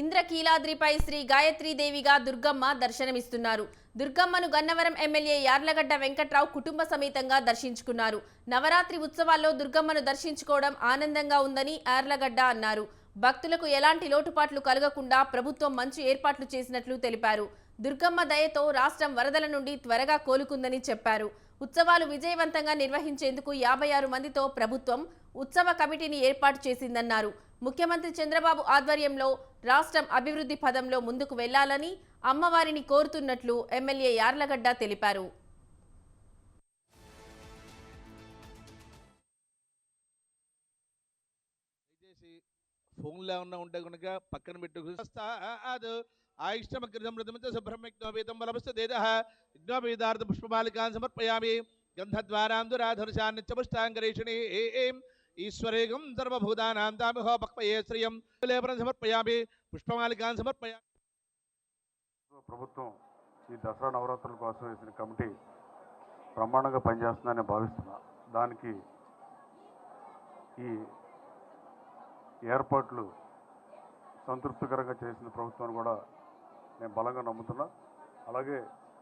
ఇంద్రకీలాద్రిపై శ్రీ గాయత్రీదేవిగా దుర్గమ్మ దర్శనమిస్తున్నారు. దుర్గమ్మను గన్నవరం ఎమ్మెల్యే యార్లగడ్డ వెంకట్రావు కుటుంబ సమేతంగా దర్శించుకున్నారు. నవరాత్రి ఉత్సవాల్లో దుర్గమ్మను దర్శించుకోవడం ఆనందంగా ఉందని యార్లగడ్డ అన్నారు. భక్తులకు ఎలాంటి లోటుపాట్లు కలగకుండా ప్రభుత్వం మంచి ఏర్పాట్లు చేసినట్లు తెలిపారు. దుర్గమ్మ దయతో రాష్ట్రం వరదల నుండి త్వరగా కోలుకుందని చెప్పారు. ఉత్సవాలు విజయవంతంగా నిర్వహించేందుకు యాభై ఆరు మందితో ప్రభుత్వం ఉత్సవ కమిటీని ఏర్పాటు చేసిందన్నారు. ముఖ్యమంత్రి చంద్రబాబు ఆధ్వర్యంలో రాష్ట్రం అభివృద్ధి పదంలో ముందుకు వెళ్ళాలని అమ్మవారిని కోరుతున్నట్లు ఎమ్మెల్యే యార్లగడ్డ తెలిపారు. ఫోన్లో ఏమన్నా ఉంటే కనుక పక్కన పెట్టు. ఆయిష్టమగ్రమృతమిత సుబ్రహ్మజ్ఞో వేదం యజ్ఞోపేదార్థ పుష్పమాలికాన్ సమర్పయామి. గంధద్వారాంధురాధనుషాన్నిత్యపుష్టాంగరేషణి ఏం ఈశ్వరేగం సర్వభూతానాం పక్వయే శ్రియం లేపనం సమర్పయామి పుష్పమాలికాన్ సమర్పయా ప్రభుత్వం ఈ దసరా నవరాత్రుల కోసం వేసిన కమిటీ బ్రహ్మాండంగా పనిచేస్తుందని భావిస్తున్నా. దానికి ఈ ఏర్పాట్లు సంతృప్తికరంగా చేసిన ప్రభుత్వాన్ని కూడా నేను బలంగా నమ్ముతున్నా. అలాగే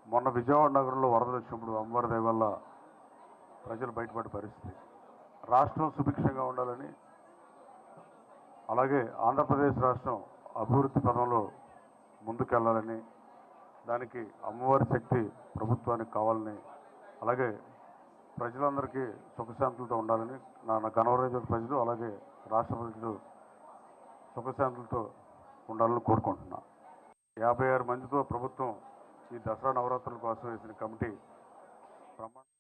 మొన్న విజయవాడ నగరంలో వరదలు వచ్చినప్పుడు అమ్మవారి వల్ల ప్రజలు బయటపడే పరిస్థితి. రాష్ట్రం సుభిక్షంగా ఉండాలని అలాగే ఆంధ్రప్రదేశ్ రాష్ట్రం అభివృద్ధి పరంలో ముందుకెళ్ళాలని దానికి అమ్మవారి శక్తి ప్రభుత్వానికి కావాలని అలాగే ప్రజలందరికీ సుఖశాంతులతో ఉండాలని నా గణవరాజు ప్రజలు అలాగే రాష్ట్ర ప్రజలు సుఖశాంతులతో ఉండాలని కోరుకుంటున్నా. యాభై ఆరు మందితో ప్రభుత్వం ఈ దసరా నవరాత్రుల కోసం వేసిన కమిటీ బ్రహ్మాండ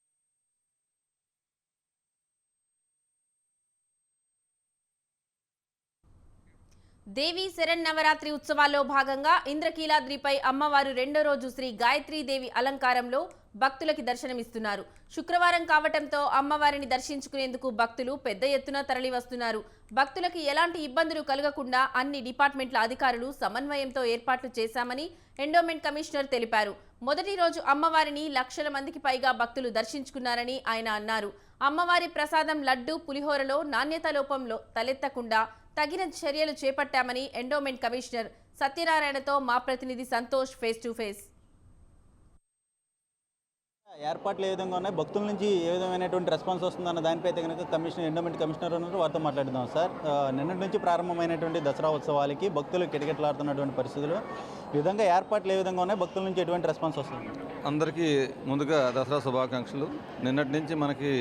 దేవి శరన్నవరాత్రి ఉత్సవాల్లో భాగంగా ఇంద్రకీలాద్రిపై అమ్మవారు రెండో రోజు శ్రీ గాయత్రీదేవి అలంకారంలో భక్తులకి దర్శనమిస్తున్నారు. శుక్రవారం కావటంతో అమ్మవారిని దర్శించుకునేందుకు భక్తులు పెద్ద ఎత్తున తరలి వస్తున్నారు భక్తులకి ఎలాంటి ఇబ్బందులు కలగకుండా అన్ని డిపార్ట్మెంట్ల అధికారులు సమన్వయంతో ఏర్పాట్లు చేశామని ఎండోమెంట్ కమిషనర్ తెలిపారు. మొదటి రోజు అమ్మవారిని లక్షల మందికి పైగా భక్తులు దర్శించుకున్నారని ఆయన అన్నారు. అమ్మవారి ప్రసాదం లడ్డు పులిహోరలో నాణ్యత లోపంలో తలెత్తకుండా తగిన చర్యలు చేపట్టామని ఎండోమెంట్ కమిషనర్ సత్యనారాయణతో మా ప్రతినిధి సంతోష్ ఫేస్ టు ఫేస్. ఏర్పాట్లు ఏ విధంగా ఉన్నాయి? భక్తుల నుంచి ఏ విధమైనటువంటి రెస్పాన్స్ వస్తుందన్న దానిపై అయితే కనుక కమిషనర్ ఎండోమెంట్ కమిషనర్ ఉన్నారు. వారితో మాట్లాడుదాం సార్. నిన్నటి నుంచి ప్రారంభమైనటువంటి దసరా ఉత్సవాలకి భక్తులు కిటకిటలాడుతున్నటువంటి పరిస్థితులు. ఈ విధంగా ఏర్పాట్లు ఏ విధంగా ఉన్నాయి? భక్తుల నుంచి ఎటువంటి రెస్పాన్స్ వస్తుంది? అందరికీ ముందుగా దసరా శుభాకాంక్షలు. నిన్నటి నుంచి మనకి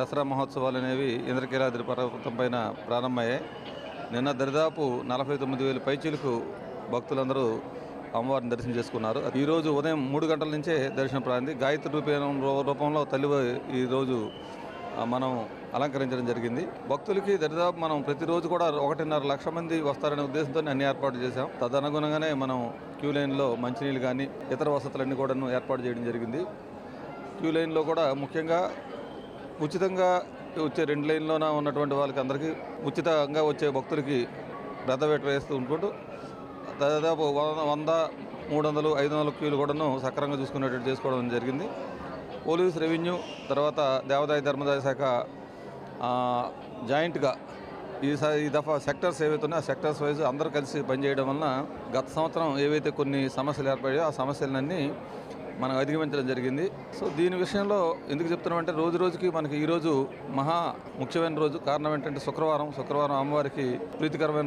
దసరా మహోత్సవాలు అనేవి ఇంద్రకీలాద్రి పర్వతం పైన ప్రారంభమయ్యాయి. నిన్న దరిదాపు నలభై తొమ్మిది వేల పైచీలకు భక్తులందరూ అమ్మవారిని దర్శనం చేసుకున్నారు. ఈరోజు ఉదయం మూడు గంటల నుంచే దర్శనం ప్రారంభి గాయత్రి రూపేణ రూపంలో తల్లి ఈరోజు మనం అలంకరించడం జరిగింది. భక్తులకి దరిదాపు మనం ప్రతిరోజు కూడా ఒకటిన్నర లక్ష మంది వస్తారనే ఉద్దేశంతో అన్ని ఏర్పాట్లు చేశాం. తదనుగుణంగానే మనం క్యూ లైన్లో మంచినీళ్ళు కానీ ఇతర వసతులన్నీ కూడా ఏర్పాటు చేయడం జరిగింది. క్యూ లైన్లో కూడా ముఖ్యంగా ఉచితంగా వచ్చే రెండు లైన్లోన ఉన్నటువంటి వాళ్ళకి అందరికీ ఉచితంగా వచ్చే భక్తులకి రథవేట వేస్తూ ఉంటుంటూ దాదాపు వంద వంద మూడు వందలు ఐదు వందల క్యూలు కూడాను సక్రమంగా చూసుకునేటట్టు చేసుకోవడం జరిగింది. పోలీస్ రెవెన్యూ తర్వాత దేవాదాయ ధర్మదాయ శాఖ జాయింట్గా ఈ ఈ దఫా సెక్టర్స్ ఏవైతే ఉన్నాయో ఆ సెక్టర్స్ వైజ్ అందరూ కలిసి పనిచేయడం వలన గత సంవత్సరం ఏవైతే కొన్ని సమస్యలు ఏర్పడాయో ఆ సమస్యలన్నీ మనం అధిగమించడం జరిగింది. సో దీని విషయంలో ఎందుకు చెప్తున్నామంటే రోజు రోజుకి మనకి ఈరోజు మహా ముఖ్యమైన రోజు. కారణం ఏంటంటే శుక్రవారం. శుక్రవారం అమ్మవారికి ప్రీతికరమైన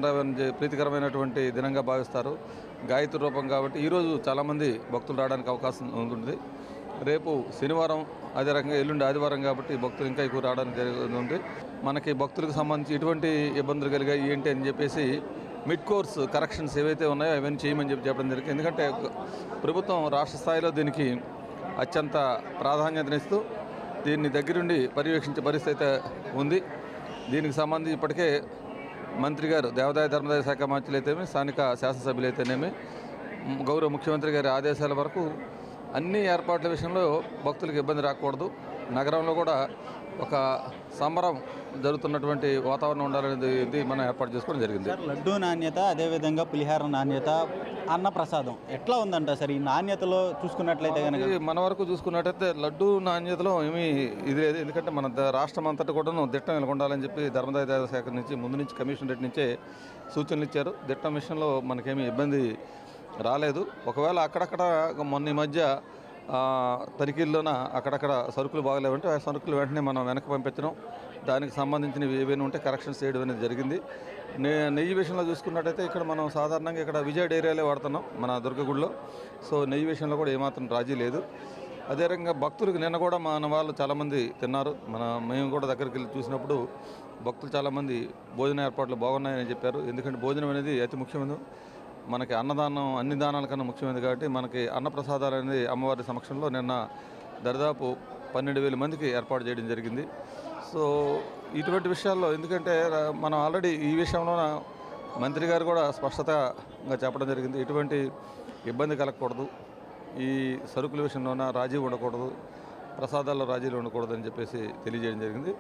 ప్రీతికరమైనటువంటి దినంగా భావిస్తారు. గాయత్రి రూపం కాబట్టి ఈరోజు చాలామంది భక్తులు రావడానికి అవకాశం ఉంటుంది. రేపు శనివారం అదే రకంగా ఎల్లుండి ఆదివారం కాబట్టి భక్తులు ఇంకా ఎక్కువ రావడానికి జరుగుతుంది మనకి భక్తులకు సంబంధించి ఎటువంటి ఇబ్బందులు కలిగాయి ఏంటి అని చెప్పేసి మిడ్ కోర్స్ కరెక్షన్స్ ఏవైతే ఉన్నాయో అవన్నీ చేయమని చెప్పి చెప్పడం జరిగింది. ఎందుకంటే ప్రభుత్వం రాష్ట్ర స్థాయిలో దీనికి అత్యంత ప్రాధాన్యతనిస్తూ దీన్ని దగ్గరుండి పర్యవేక్షించే పరిస్థితి అయితే ఉంది. దీనికి సంబంధించి ఇప్పటికే మంత్రి గారు దేవాదాయ ధర్మదాయ శాఖ మంత్రులు అయితేనేమి స్థానిక శాసనసభ్యులు అయితేనేమి గౌరవ ముఖ్యమంత్రి గారి ఆదేశాల వరకు అన్ని ఏర్పాట్ల విషయంలో భక్తులకు ఇబ్బంది రాకూడదు. నగరంలో కూడా ఒక సంబరం జరుగుతున్నటువంటి వాతావరణం ఉండాలనేది ఇది మనం ఏర్పాటు చేసుకోవడం జరిగింది. సార్ లడ్డు నాణ్యత అదేవిధంగా పులిహార నాణ్యత అన్న ప్రసాదం ఎట్లా ఉందంట సార్? ఈ నాణ్యతలో చూసుకున్నట్లయితే కనుక మన వరకు చూసుకున్నట్టయితే లడ్డు నాణ్యతలో ఏమీ ఇది లేదు. ఎందుకంటే మన రాష్ట్రం అంతటా కూడాను దిట్టం నెలకొండాలని చెప్పి ధర్మదాయ శాఖ నుంచి ముందు నుంచి కమిషన్ రేట్ నుంచే సూచనలు ఇచ్చారు. దిట్ట మిషన్లో మనకేమీ ఇబ్బంది రాలేదు. ఒకవేళ అక్కడక్కడ మొన్న మధ్య తనిఖీల్లోన అక్కడక్కడ సరుకులు బాగలేవంటే ఆ సరుకులు వెంటనే మనం వెనక్కి పంపించడం. దానికి సంబంధించినవి ఏవైనా ఉంటే కరెక్షన్స్ చేయడం అనేది జరిగింది. నే నెయ్యి విషయంలో చూసుకున్నట్టయితే ఇక్కడ మనం సాధారణంగా ఇక్కడ విజయ డైరీలే వాడుతున్నాం మన దుర్గగుడిలో. సో నెయ్యి విషయంలో కూడా ఏమాత్రం రాజీ లేదు. అదేవిధంగా భక్తులకు నిన్న కూడా మన వాళ్ళు చాలామంది తిన్నారు. మన మేము కూడా దగ్గరికి వెళ్ళి చూసినప్పుడు భక్తులు చాలామంది భోజన ఏర్పాట్లు బాగున్నాయని చెప్పారు. ఎందుకంటే భోజనం అనేది అతి ముఖ్యమైన మనకి అన్నదానం అన్ని దానాల కన్నా ముఖ్యమైనది కాబట్టి మనకి అన్నప్రసాదాలు అనేది అమ్మవారి సమక్షంలో నిన్న దరిదాపు పన్నెండు వేల మందికి ఏర్పాటు చేయడం జరిగింది. సో ఇటువంటి విషయాల్లో ఎందుకంటే మనం ఆల్రెడీ ఈ విషయంలోన మంత్రి గారు కూడా స్పష్టతగా చెప్పడం జరిగింది. ఎటువంటి ఇబ్బంది కలగకూడదు. ఈ సరుకుల విషయంలోన రాజీ ఉండకూడదు. ప్రసాదాల్లో రాజీలు ఉండకూడదు అని చెప్పేసి తెలియజేయడం జరిగింది.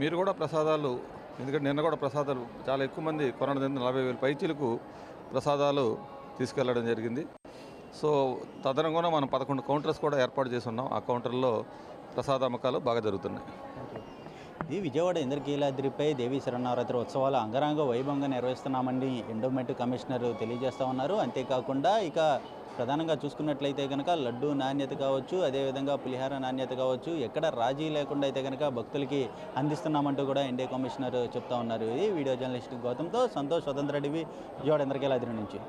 మీరు కూడా ప్రసాదాలు ఎందుకంటే నిన్న కూడా ప్రసాదాలు చాలా ఎక్కువ మంది కొనడం జరిగింది. నలభై వేల పైచీలకు ప్రసాదాలు తీసుకెళ్ళడం జరిగింది. సో తదనుగుణంగా మనం పదకొండు కౌంటర్స్ కూడా ఏర్పాటు చేసి ఉన్నాం ఆ కౌంటర్లో ప్రసాద అమ్మకాలు బాగా జరుగుతున్నాయి. ఇది విజయవాడ ఇంద్రకీలాద్రిపై దేవీ శరణారాత్రి ఉత్సవాలు అంగరంగ వైభవంగా నిర్వహిస్తున్నామని ఎండోమెంట్ కమిషనర్ తెలియజేస్తా ఉన్నారు. అంతేకాకుండా ఇక ప్రధానంగా చూసుకున్నట్లయితే కనుక లడ్డు నాణ్యత కావచ్చు అదేవిధంగా పులిహార నాణ్యత కావచ్చు ఎక్కడ రాజీ లేకుండా అయితే కనుక భక్తులకి అందిస్తున్నామంటూ కూడా ఎన్డీఏ కమిషనర్ చెప్తా ఉన్నారు. ఇది వీడియో జర్నలిస్ట్ గౌతమ్తో సంతోష్ స్వతంత్ర టీవీ విజయవాడ ఇంద్రకీలాద్రి నుంచి.